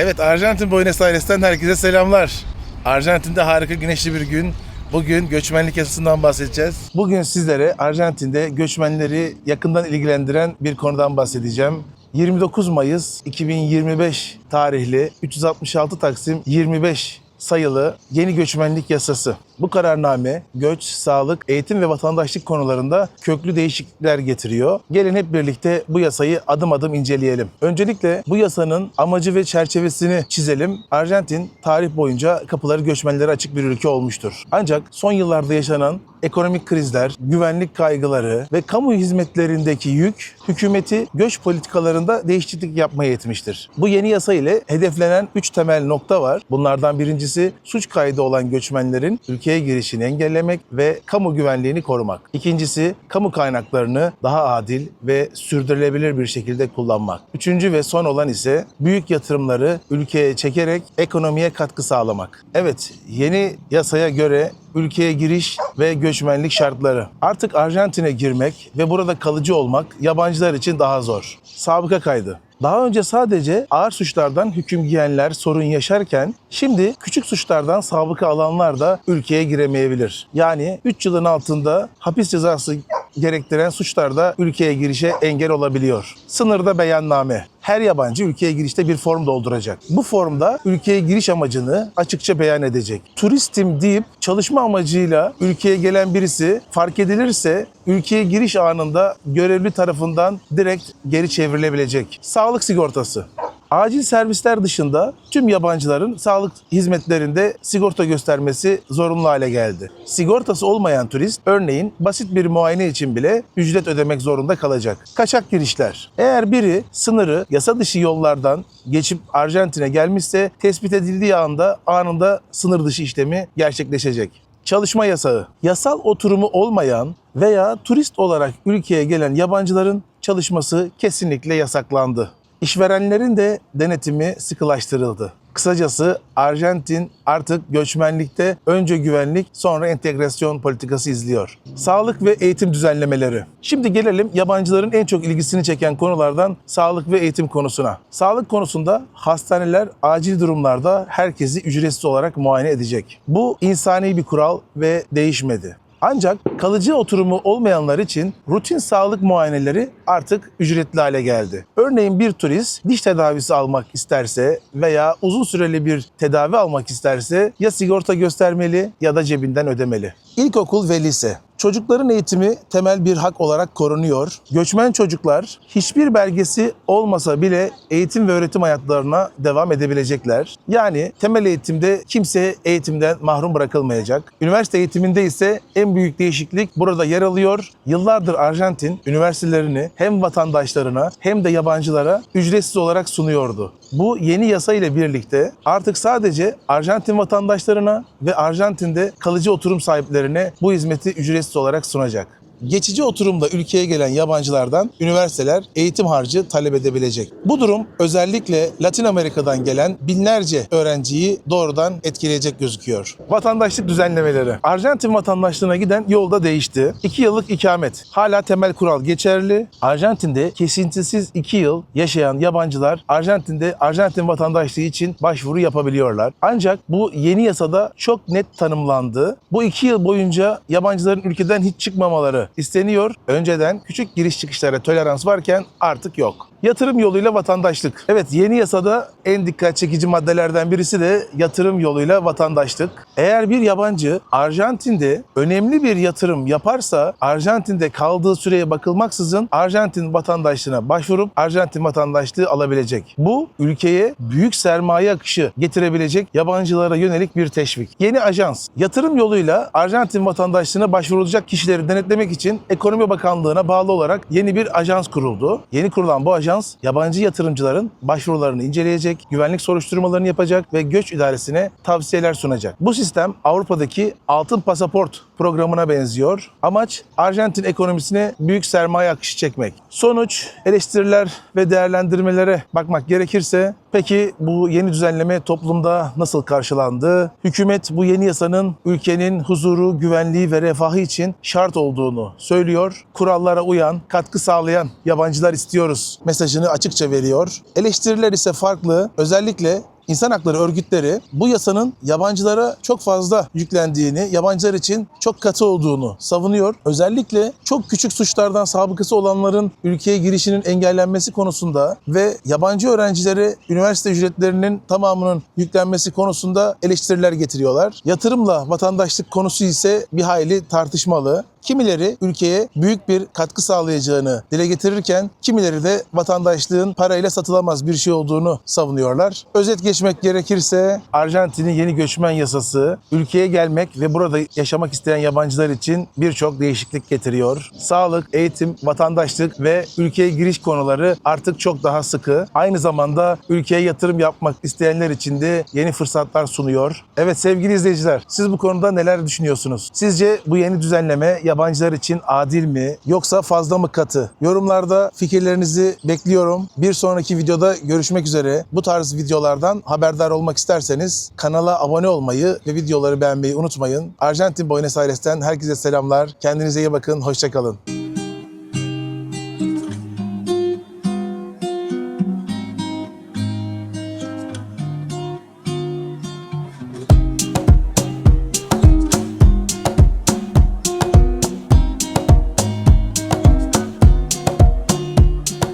Evet Arjantin Buenos Aires'ten herkese selamlar. Arjantin'de harika güneşli bir gün. Bugün göçmenlik yasasından bahsedeceğiz. Bugün sizlere Arjantin'de göçmenleri yakından ilgilendiren bir konudan bahsedeceğim. 29 Mayıs 2025 tarihli 366 Taksim 25 sayılı yeni göçmenlik yasası. Bu kararname göç, sağlık, eğitim ve vatandaşlık konularında köklü değişiklikler getiriyor. Gelin hep birlikte bu yasayı adım adım inceleyelim. Öncelikle bu yasanın amacı ve çerçevesini çizelim. Arjantin tarih boyunca kapıları göçmenlere açık bir ülke olmuştur. Ancak son yıllarda yaşanan ekonomik krizler, güvenlik kaygıları ve kamu hizmetlerindeki yük hükümeti göç politikalarında değişiklik yapmaya yetmiştir. Bu yeni yasa ile hedeflenen 3 temel nokta var. Bunlardan birincisi suç kaydı olan göçmenlerin ülkeye girişini engellemek ve kamu güvenliğini korumak. İkincisi kamu kaynaklarını daha adil ve sürdürülebilir bir şekilde kullanmak. Üçüncü ve son olan ise büyük yatırımları ülkeye çekerek ekonomiye katkı sağlamak. Evet, yeni yasaya göre ülkeye giriş ve göçmenlik şartları. Artık Arjantin'e girmek ve burada kalıcı olmak yabancılar için daha zor. Sabıka kaydı. Daha önce sadece ağır suçlardan hüküm giyenler sorun yaşarken şimdi küçük suçlardan sabıka alanlar da ülkeye giremeyebilir. Yani 3 yılın altında hapis cezası gerektiren suçlarda ülkeye girişe engel olabiliyor. Sınırda beyanname. Her yabancı ülkeye girişte bir form dolduracak. Bu formda ülkeye giriş amacını açıkça beyan edecek. Turistim deyip çalışma amacıyla ülkeye gelen birisi fark edilirse ülkeye giriş anında görevli tarafından direkt geri çevrilebilecek. Sağlık sigortası. Acil servisler dışında tüm yabancıların sağlık hizmetlerinde sigorta göstermesi zorunlu hale geldi. Sigortası olmayan turist örneğin basit bir muayene için bile ücret ödemek zorunda kalacak. Kaçak girişler. Eğer biri sınırı yasa dışı yollardan geçip Arjantin'e gelmişse tespit edildiği anda anında sınır dışı işlemi gerçekleşecek. Çalışma yasağı. Yasal oturumu olmayan veya turist olarak ülkeye gelen yabancıların çalışması kesinlikle yasaklandı. İşverenlerin de denetimi sıkılaştırıldı. Kısacası Arjantin artık göçmenlikte önce güvenlik sonra entegrasyon politikası izliyor. Sağlık ve eğitim düzenlemeleri. Şimdi gelelim yabancıların en çok ilgisini çeken konulardan sağlık ve eğitim konusuna. Sağlık konusunda hastaneler acil durumlarda herkesi ücretsiz olarak muayene edecek. Bu insani bir kural ve değişmedi. Ancak kalıcı oturumu olmayanlar için rutin sağlık muayeneleri artık ücretli hale geldi. Örneğin bir turist diş tedavisi almak isterse veya uzun süreli bir tedavi almak isterse ya sigorta göstermeli ya da cebinden ödemeli. İlkokul ve lise. Çocukların eğitimi temel bir hak olarak korunuyor. Göçmen çocuklar hiçbir belgesi olmasa bile eğitim ve öğretim hayatlarına devam edebilecekler. Yani temel eğitimde kimse eğitimden mahrum bırakılmayacak. Üniversite eğitiminde ise en büyük değişiklik burada yer alıyor. Yıllardır Arjantin üniversitelerini hem vatandaşlarına hem de yabancılara ücretsiz olarak sunuyordu. Bu yeni yasa ile birlikte artık sadece Arjantin vatandaşlarına ve Arjantin'de kalıcı oturum sahiplerine bu hizmeti ücretsiz olarak sunacak. Geçici oturumda ülkeye gelen yabancılardan üniversiteler eğitim harcı talep edebilecek. Bu durum özellikle Latin Amerika'dan gelen binlerce öğrenciyi doğrudan etkileyecek gözüküyor. Vatandaşlık düzenlemeleri. Arjantin vatandaşlığına giden yolda değişti. 2 yıllık ikamet. Hala temel kural geçerli. Arjantin'de kesintisiz 2 yıl yaşayan yabancılar Arjantin'de Arjantin vatandaşlığı için başvuru yapabiliyorlar. Ancak bu yeni yasada çok net tanımlandı. Bu 2 yıl boyunca yabancıların ülkeden hiç çıkmamaları isteniyor. Önceden küçük giriş çıkışlara tolerans varken artık yok. Yatırım yoluyla vatandaşlık. Evet yeni yasada en dikkat çekici maddelerden birisi de yatırım yoluyla vatandaşlık. Eğer bir yabancı Arjantin'de önemli bir yatırım yaparsa Arjantin'de kaldığı süreye bakılmaksızın Arjantin vatandaşlığına başvurup Arjantin vatandaşlığı alabilecek. Bu ülkeye büyük sermaye akışı getirebilecek yabancılara yönelik bir teşvik. Yeni ajans. Yatırım yoluyla Arjantin vatandaşlığına başvurulacak kişileri denetlemek için Ekonomi Bakanlığı'na bağlı olarak yeni bir ajans kuruldu. Yeni kurulan bu ajans yabancı yatırımcıların başvurularını inceleyecek, güvenlik soruşturmalarını yapacak ve göç idaresine tavsiyeler sunacak. Bu sistem Avrupa'daki altın pasaport programına benziyor. Amaç Arjantin ekonomisine büyük sermaye akışı çekmek. Sonuç eleştiriler ve değerlendirmelere bakmak gerekirse Peki bu yeni düzenleme toplumda nasıl karşılandı? Hükümet bu yeni yasanın ülkenin huzuru, güvenliği ve refahı için şart olduğunu söylüyor. Kurallara uyan, katkı sağlayan yabancılar istiyoruz mesajını açıkça veriyor. Eleştiriler ise farklı. Özellikle İnsan hakları örgütleri bu yasanın yabancılara çok fazla yüklendiğini, yabancılar için çok katı olduğunu savunuyor. Özellikle çok küçük suçlardan sabıkası olanların ülkeye girişinin engellenmesi konusunda ve yabancı öğrencilere üniversite ücretlerinin tamamının yüklenmesi konusunda eleştiriler getiriyorlar. Yatırımla vatandaşlık konusu ise bir hayli tartışmalı. Kimileri ülkeye büyük bir katkı sağlayacağını dile getirirken kimileri de vatandaşlığın parayla satılamaz bir şey olduğunu savunuyorlar. Özet geçmek gerekirse Arjantin'in yeni göçmen yasası ülkeye gelmek ve burada yaşamak isteyen yabancılar için birçok değişiklik getiriyor. Sağlık, eğitim, vatandaşlık ve ülkeye giriş konuları artık çok daha sıkı. Aynı zamanda ülkeye yatırım yapmak isteyenler için de yeni fırsatlar sunuyor. Evet sevgili izleyiciler, siz bu konuda neler düşünüyorsunuz? Sizce bu yeni düzenleme yabancılar için adil mi yoksa fazla mı katı? Yorumlarda fikirlerinizi bekliyorum. Bir sonraki videoda görüşmek üzere. Bu tarz videolardan haberdar olmak isterseniz kanala abone olmayı ve videoları beğenmeyi unutmayın. Arjantin Buenos Aires'ten herkese selamlar. Kendinize iyi bakın. Hoşçakalın.